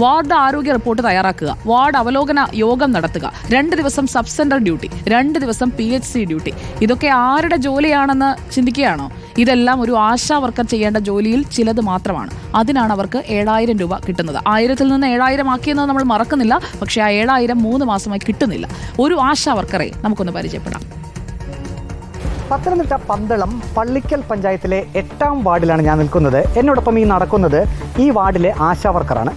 Ward ആരോഗ്യ report തയ്യാറാക്കുക. Ward അവലോകന യോഗം നടത്തുക. രണ്ട് ദിവസം സബ് സെന്റർ ഡ്യൂട്ടി. രണ്ട് ദിവസം പി എച്ച് സി ഡ്യൂട്ടി. ഇതൊക്കെ ആരുടെ ജോലിയാണെന്ന് ചിന്തിക്കുകയാണോ? ഇതെല്ലാം ഒരു ആശാ വർക്കർ ചെയ്യേണ്ട ജോലിയിൽ ചിലത് മാത്രമാണ്. അതിനാണ് അവർക്ക് ഏഴായിരം രൂപ കിട്ടുന്നത്. ആയിരത്തിൽ നിന്ന് ഏഴായിരം ആക്കിയെന്ന് നമ്മൾ മറക്കുന്നില്ല. പക്ഷേ ആ ഏഴായിരം മൂന്ന് മാസമായി കിട്ടുന്നില്ല. ഒരു ആശാ വർക്കറെ നമുക്കൊന്ന് പരിചയപ്പെടാം. പത്തനംതിട്ട പന്തളം പള്ളിക്കൽ പഞ്ചായത്തിലെ എട്ടാം വാർഡിലാണ് ഞാൻ നിൽക്കുന്നത്. എന്നോടൊപ്പം ഈ നടക്കുന്നത് ഈ വാർഡിലെ ആശാ വർക്കറാണ്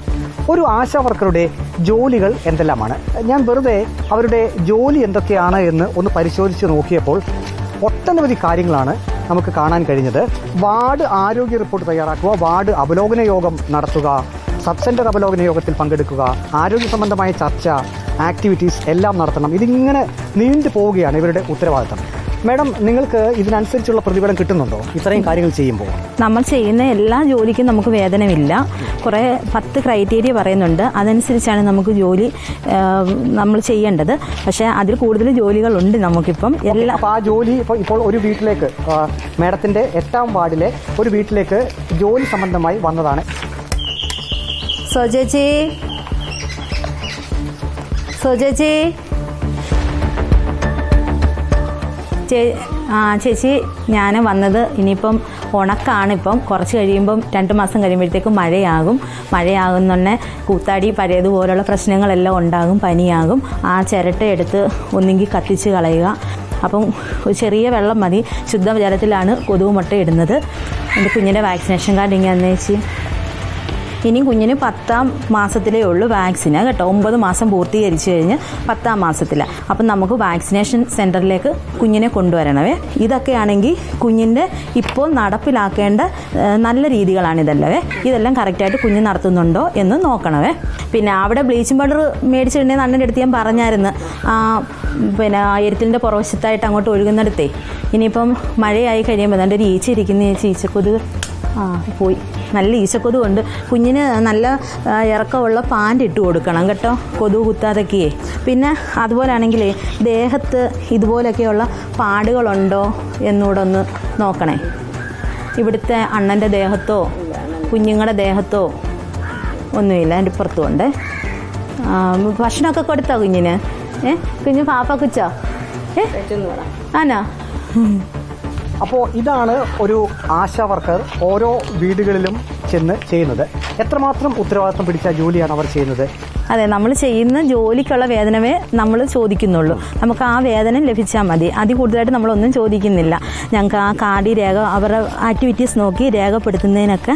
ഒരു ആശാ വർക്കറുടെ ജോലികൾ എന്തെല്ലാമാണ്? ഞാൻ വെറുതെ അവരുടെ ജോലി എന്തൊക്കെയാണ് എന്ന് ഒന്ന് പരിശോധിച്ച് നോക്കിയപ്പോൾ ഒട്ടനവധി കാര്യങ്ങളാണ് നമുക്ക് കാണാൻ കഴിഞ്ഞത്. വാർഡ് ആരോഗ്യ റിപ്പോർട്ട് തയ്യാറാക്കുക വാർഡ് അവലോകന യോഗം നടത്തുക സബ് സെന്റർ അവലോകന യോഗത്തിൽ പങ്കെടുക്കുക ആരോഗ്യ സംബന്ധമായ ചർച്ച ആക്ടിവിറ്റീസ് എല്ലാം നടത്തണം. ഇതിങ്ങനെ നീണ്ടു പോവുകയാണ് ഇവരുടെ ഉത്തരവാദിത്തം. മാഡം നിങ്ങൾക്ക് ഇതിനനുസരിച്ചുള്ള പ്രതിഫലം കിട്ടുന്നുണ്ടോ? ഇത്രയും കാര്യങ്ങൾ ചെയ്യുമ്പോൾ. നമ്മൾ ചെയ്യുന്ന എല്ലാ ജോലിക്കും നമുക്ക് വേതനമില്ല. കുറേ പത്ത് ക്രൈറ്റീരിയ പറയുന്നുണ്ട്. അതനുസരിച്ചാണ് നമുക്ക് ജോലി നമ്മൾ ചെയ്യേണ്ടത്. പക്ഷേ അതിൽ കൂടുതൽ ജോലികളുണ്ട് നമുക്കിപ്പം. എല്ലാ അപ്പോൾ ആ ജോലി ഇപ്പോൾ ഇപ്പോൾ ഒരു വീട്ടിലേക്ക് ആ, മാഡത്തിന്റെ എട്ടാം വാർഡിലെ ഒരു വീട്ടിലേക്ക് ജോലി സംബന്ധമായി വന്നതാണ്. സോചേച്ചി സോചേച്ചി ചേ ആ ചേച്ചി ഞാൻ വന്നത് ഇനിയിപ്പം ഉണക്കാണ് ഇപ്പം. കുറച്ച് കഴിയുമ്പം രണ്ട് മാസം കഴിയുമ്പോഴത്തേക്കും മഴയാകും. മഴയാകുന്നുണ്ടെ കൂത്താടി പഴയതുപോലുള്ള പ്രശ്നങ്ങളെല്ലാം ഉണ്ടാകും പനിയാകും. ആ ചിരട്ട എടുത്ത് ഒന്നെങ്കിൽ കത്തിച്ച് കളയുക. അപ്പം ഒരു ചെറിയ വെള്ളം മതി. ശുദ്ധജലത്തിലാണ് കൊതുക് മുട്ട ഇടുന്നത്. എന്റെ കുഞ്ഞിന്റെ വാക്സിനേഷൻ കാർഡ് ഇങ്ങനെ അന്നേച്ചി ഇനി കുഞ്ഞിന് പത്താം മാസത്തിലേ ഉള്ളൂ വാക്സിന് കേട്ടോ. ഒമ്പത് മാസം പൂർത്തീകരിച്ചു കഴിഞ്ഞ് പത്താം മാസത്തിൽ അപ്പം നമുക്ക് വാക്സിനേഷൻ സെന്ററിലേക്ക് കുഞ്ഞിനെ കൊണ്ടുവരണവേ. ഇതൊക്കെയാണെങ്കിൽ കുഞ്ഞിന്റെ ഇപ്പോൾ നടപ്പിലാക്കേണ്ട നല്ല രീതികളാണിതല്ലവേ. ഇതെല്ലാം കറക്റ്റായിട്ട് കുഞ്ഞ് നടത്തുന്നുണ്ടോ എന്ന് നോക്കണവേ. പിന്നെ അവിടെ ബ്ലീച്ചിങ് പൗഡർ മേടിച്ചിട്ടുണ്ടെങ്കിൽ അണ്ണന്റെ അടുത്ത് ഞാൻ പറഞ്ഞായിരുന്നു. പിന്നെ എരുത്തിന്റെ പുറവശത്തായിട്ട് അങ്ങോട്ട് ഒഴുകുന്നിടത്തേ. ഇനിയിപ്പം മഴയായി കഴിയുമ്പോൾ എന്റെ ഒരു ഈച്ച ഇരിക്കുന്ന ചേച്ചി ഈച്ചക്കൊതുക് ആ പോയി. നല്ല ഈശക്കൊതുകൊണ്ട് കുഞ്ഞിന് നല്ല ഇറക്കമുള്ള പാന്റ് ഇട്ട് കൊടുക്കണം കേട്ടോ. കൊതുക് കുത്താതൊക്കെയേ പിന്നെ അതുപോലാണെങ്കിലേ ദേഹത്ത് ഇതുപോലൊക്കെയുള്ള പാടുകളുണ്ടോ എന്നൂടെ ഒന്ന് നോക്കണേ. ഇവിടുത്തെ അണ്ണന്റെ ദേഹത്തോ കുഞ്ഞുങ്ങളുടെ ദേഹത്തോ ഒന്നുമില്ല. എന്റെ പുറത്തുമുണ്ട് ഭക്ഷണമൊക്കെ കൊടുത്തോ കുഞ്ഞിന്? ഏ കുഞ്ഞ് പാപ്പ കുച്ചോ? ഏ? ആനാ അപ്പോൾ ഇതാണ് ഒരു ആശാ വർക്കർ ഓരോ വീടുകളിലും ചെന്ന് ചെയ്യുന്നത്. എത്രമാത്രം ഉത്തരവാദിത്വം പിടിച്ച ജോലിയാണ് അവർ ചെയ്യുന്നത്? അതെ നമ്മൾ ചെയ്യുന്ന ജോലിക്കുള്ള വേതനമേ നമ്മൾ ചോദിക്കുന്നുള്ളൂ. നമുക്ക് ആ വേതനം ലഭിച്ചാൽ മതി. അതിൽ കൂടുതലായിട്ട് നമ്മളൊന്നും ചോദിക്കുന്നില്ല. ഞങ്ങൾക്ക് ആ കാർഡി രേഖ അവരുടെ ആക്ടിവിറ്റീസ് നോക്കി രേഖപ്പെടുത്തുന്നതിനൊക്കെ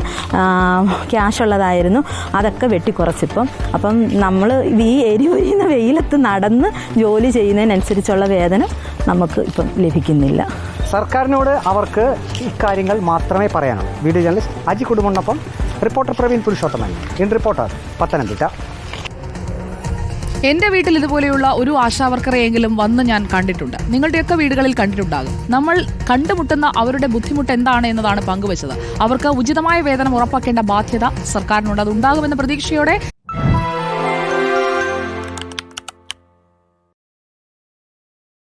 ക്യാഷ് ഉള്ളതായിരുന്നു. അതൊക്കെ വെട്ടിക്കുറച്ചിപ്പം. അപ്പം നമ്മൾ ഈ എരിയൊരിയുന്ന വെയിലത്ത് നടന്ന് ജോലി ചെയ്യുന്നതിനനുസരിച്ചുള്ള വേതനം നമുക്ക് ഇപ്പം ലഭിക്കുന്നില്ല. സർക്കാരിനോട് അവർക്ക് ഇക്കാര്യങ്ങൾ മാത്രമേ പറയാനുള്ളൂ. Video journalist Aji കുടുംബനൊപ്പം reporter Praveen Purushothaman. In reporter Pathanamthitta. എന്റെ വീട്ടിൽ ഇതുപോലെയുള്ള ഒരു ആശാവർക്കറെയെങ്കിലും വന്ന് ഞാൻ കണ്ടിട്ടുണ്ട്. നിങ്ങളുടെയൊക്കെ വീടുകളിൽ കണ്ടിട്ടുണ്ടാകും. നമ്മൾ കണ്ടുമുട്ടുന്ന അവരുടെ ബുദ്ധിമുട്ട് എന്താണ് എന്നതാണ് പങ്കുവച്ചത്. അവർക്ക് ഉചിതമായ വേതനം ഉറപ്പാക്കേണ്ട ബാധ്യത സർക്കാരിനുണ്ട്. അതുണ്ടാകുമെന്ന പ്രതീക്ഷയോടെ